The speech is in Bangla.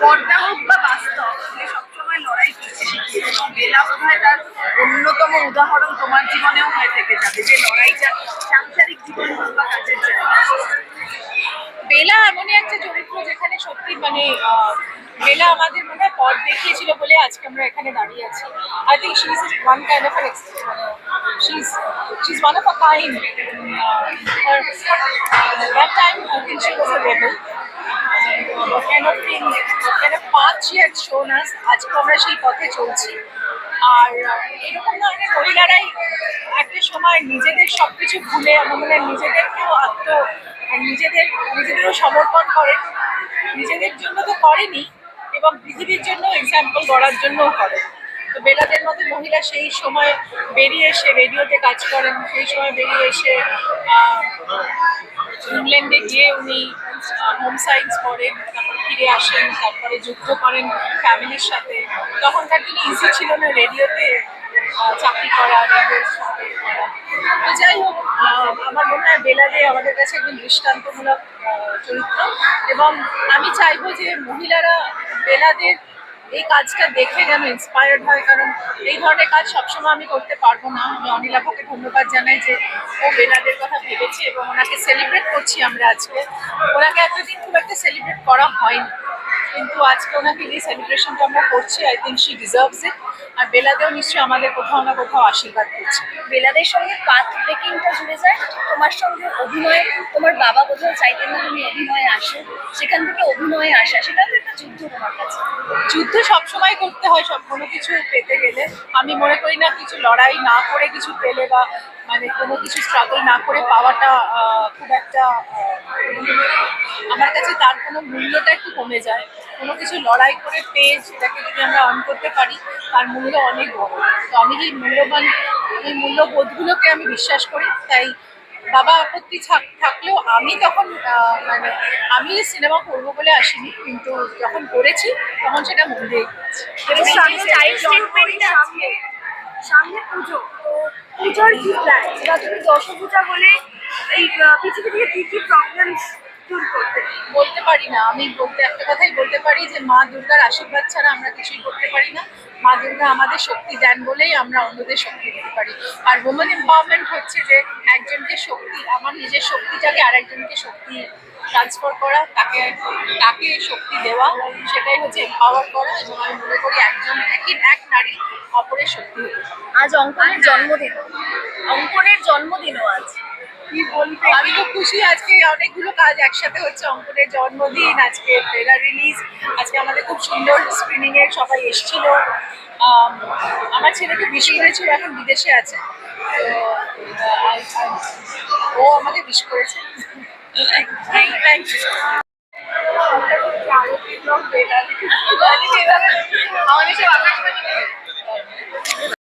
পর্দা হোক বা বাস্তব সবসময় লড়াই শিখিয়েছো এবং বেলা বোধহয় তার অন্যতম উদাহরণ তোমার জীবনেও হয়ে থেকে যাবে, যে লড়াইটা সাংসারিক জীবন হোক বা কাজের বেলা এমনই একটা চরিত্র যেখানে সত্যি মানে বেলা আমাদের মনে হয় পথ দেখিয়েছিল বলে আজকে আমরা এখানে দাঁড়িয়ে আছি। I think she is one kind of মানে she is she one of a kind time I think she was a what kind of thing, what kind আমরা সেই পথে চলছি। আর এরকম ধরনের মহিলারাই একটা সময় নিজেদের সবকিছু ভুলে আমার নিজেদেরকেও আত্ম আর নিজেদের নিজেদেরও সমর্পণ করে। নিজেদের জন্য তো করেনি এবং পৃথিবীর জন্য এক্সাম্পল গড়ার জন্যও করে। তো বেলাদের মতো মহিলা সেই সময় বেরিয়ে এসে রেডিওতে কাজ করেন সেই সময় বেরিয়ে এসে ইংল্যান্ডে গিয়ে উনি হোম সায়েন্স করে তারপর ফিরে আসেন, তারপরে যুদ্ধ করেন ফ্যামিলির সাথে। তখনকার দিনে ইজি ছিল না রেডিওতে চাকরি করা রেডিওর সাথে তো যাই হোক আমার মনে হয় বেলাদে আমাদের কাছে একদম দৃষ্টান্তমূলক চরিত্র। এবং আমি চাইব যে মহিলারা বেলাদের এই কাজটা দেখে যেন ইন্সপায়ার্ড হয়, কারণ এই ধরনের কাজ সবসময় আমি করতে পারব না। আমি অনিলাভাকে ধন্যবাদ জানাই যে ও বেলাদের কথা ভেবেছে এবং ওনাকে সেলিব্রেট করছি আমরা আজকে। ওনাকে এতদিন খুব একটা সেলিব্রেট করা হয়নি, কিন্তু আজকে ওনাকে এই সেলিব্রেশনটা আমরা করছি I think she deserves it আর বেলাদেও নিশ্চয়ই আমাদের কোথাও না কোথাও আশীর্বাদ করছে। বেলাদের সঙ্গে পাথ ব্রেকিংটা জুড়ে যায়, তোমার সঙ্গে অভিনয়, তোমার বাবা বোধহয় চাইতেন না তুমি অভিনয়ে আসো, সেখান থেকে অভিনয়ে আসা সেটা তো একটা যুদ্ধ তোমার কাছে। যুদ্ধ সবসময় করতে হয় সব কোনো কিছু পেতে গেলে। আমি মনে করি না কিছু লড়াই না করে কিছু পেলে বা মানে কোনো কিছু স্ট্রাগল না করে পাওয়াটা খুব একটা আমার কাছে তার কোনো মূল্যটা একটু কমে যায়। কোনো কিছু লড়াই করে পেয়ে সেটাকে যদি আমরা অন করতে পারি, তার মূল্য অনেক বড়। তো আমি এই মূল্যবান, এই মূল্যবোধগুলোকে আমি বিশ্বাস করি, তাই বাবা আপত্তি থাক- থাকলেও আমি তখন মানে আমি সিনেমা করব বলে আসিনি কিন্তু যখন করেছি তখন সেটা মন দিয়ে সামনে পুজো তো পুজোর কি প্ল্যান এবার তুমি দশ পূজা হলে এই পৃথিবী থেকে কি কি প্রবলেমস দূর করতে বলতে পারি না আমি বলতে একটা কথাই বলতে যে মা দুর্গার আশীর্বাদ ছাড়া আমরা কিছুই করতে পারি না। মা দুর্গা আমাদের শক্তি দেন বলেই আমরা অন্যদের শক্তি দিতে পারি। আর ওমেন এম্পাওয়ারমেন্ট হচ্ছে যে একজনকে শক্তি, আমার নিজের শক্তিটাকে আরেকজনকে শক্তি ট্রান্সফার করা, তাকে তাকে শক্তি দেওয়া, সেটাই হচ্ছে এম্পাওয়ার করা এবং আমি মনে করি একজন, একই, এক নারী অপরের শক্তি আজ অঙ্কনের জন্মদিন। অঙ্কনের জন্মদিনও আজ। কি বলতে আমি খুব খুশি আজকে অনেকগুলো কাজ একসাথে হচ্ছে অঙ্কনের জন্মদিন আজকে ট্রেলার রিলিজ আজকে আমাদের খুব সুন্দর স্ক্রিনিং এর সবাই এসেছিল। আম, আমার ছেলেকে বিশ করেছিল এখন বিদেশে আছে। তো ও আমাকে বিশ করেছে। থ্যাংক ইউ আমাদের সব আকাশবাণী।